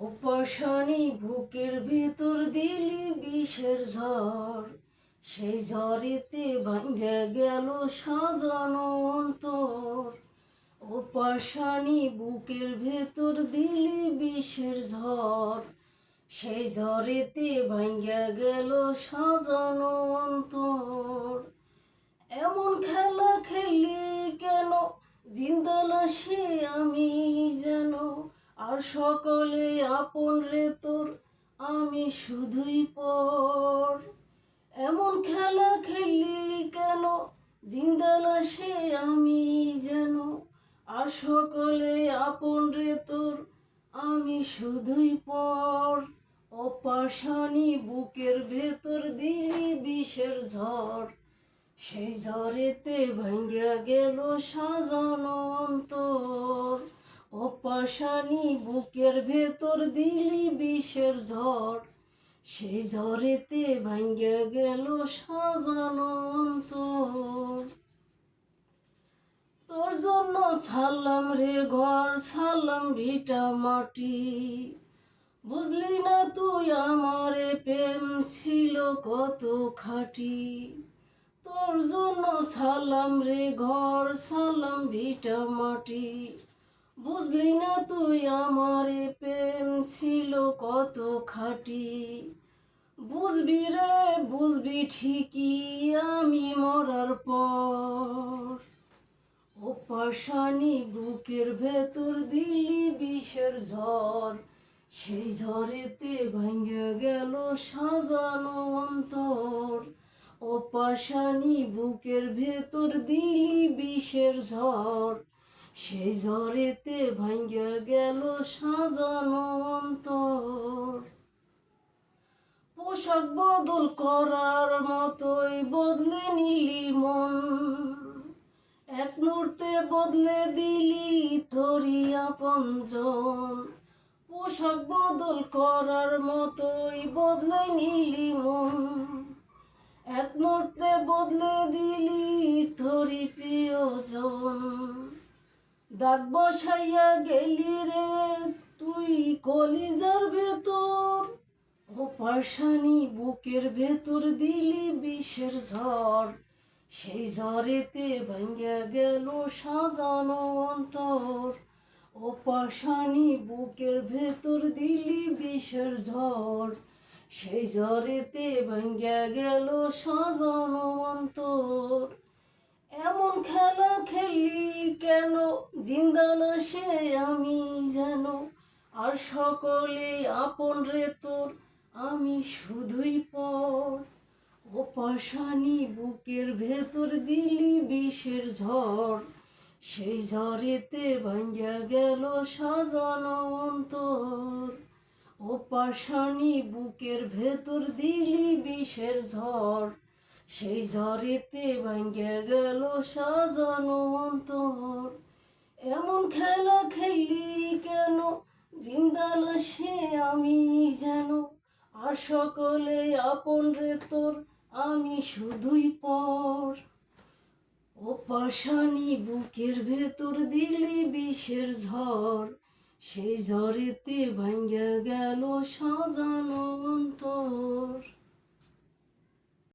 উপাসানি বুকের ভেতর দিলি বিষের ঝড়। সেই ঝড়েতে ভাঙে গেল সাজানো অন্তর। উপাসানি বুকের ভেতর দিলি বিষের ঝড়। সেই ঝড়েতে ভাঙে গেল সাজানো অন্তর। এমন খেলা খেললি কেন? জিন্দালা সে আমি যেন। আর সকলে আপন রে তোর, আমি শুধুই পর। এমন খেলা খেললি কেন? জিন্দালা সে আমি যেন। আর সকলে আপন রে তোর, আমি শুধুই পর। অপাশানি বুকের ভেতর দিলি বিষের ঝড়। সেই ঝড়েতে ভাঙ্গা গেল সাজানো অন্তর। অপাশানি বুকের ভেতর দিলি বিষের ঝড়। সেই ঝড়েতে ভাঙ্গা গেল সাজানো তোর জন্য ছাড়লাম রে ঘর, ছাড়লাম ভিটা মাটি। বুঝলি না তুই আমারে প্রেম ছিল কত খাটি। তোর জন্য সালাম রে ঘর সালাম ভিটা মাটি। বুঝলি না তুই আমার প্রেম ছিল কত খাটি? বুঝবি রে, বুঝবি ঠিকই আমি মরার পর। ও পাশানি বুকের ভেতর দিলি বিষের ঝড়। সেই ঝড়েতে ভাঙ্গে গেল সাজানো অন্তর। ও পাশানি বুকের ভেতর দিলি বিষের ঝড়। সেই ঝড়েতে ভাঙ্গে গেল সাজানো অন্তর। পোশাক বদল করার মতোই বদলে নিলি মন। এক মুহূর্তে বদলে দিলি তোরি আপনজন পোশাক বদল করার মতোই বদলে নিলি মন। এক মুহূর্তে বদলে দিলি দাগ বসাইয়া গেলি রে, তুই কলিজার ভেতর। ও পাশানি বুকের ভেতর দিলি বিষের ঝড়। সেই ঝড়েতে ভাঙ্গা গেল সাজানো অন্তর। ও পাশানি বুকের ভেতর দিলি বিষের ঝড়। সেই ঝড়েতে ভাঙ্গা গেল সাজানো অন্তর। আর সকলে আপন রে তোর, আমি শুধুই পর। ও পাশানি বুকের ভেতর দিলি বিষের ঝড়। সেই ঝড়েতে ভাঙ্গা গেল সাজানো অন্তর। ও পাশানি বুকের ভেতর দিলি বিষের ঝড়। সেই ঝড়েতে ভাঙ্গে গেল সাজানো অন্তর। এমন খেলা খেললি কেন সে আমি যেন আর সকলে আপন রে তোর, আমি শুধুই পর। ও পাশানি বুকের ভেতর দিলি বিষের ঝড়, সেই ঝড়েতে ভাঙ্গা গেল সাজানো অন্তর।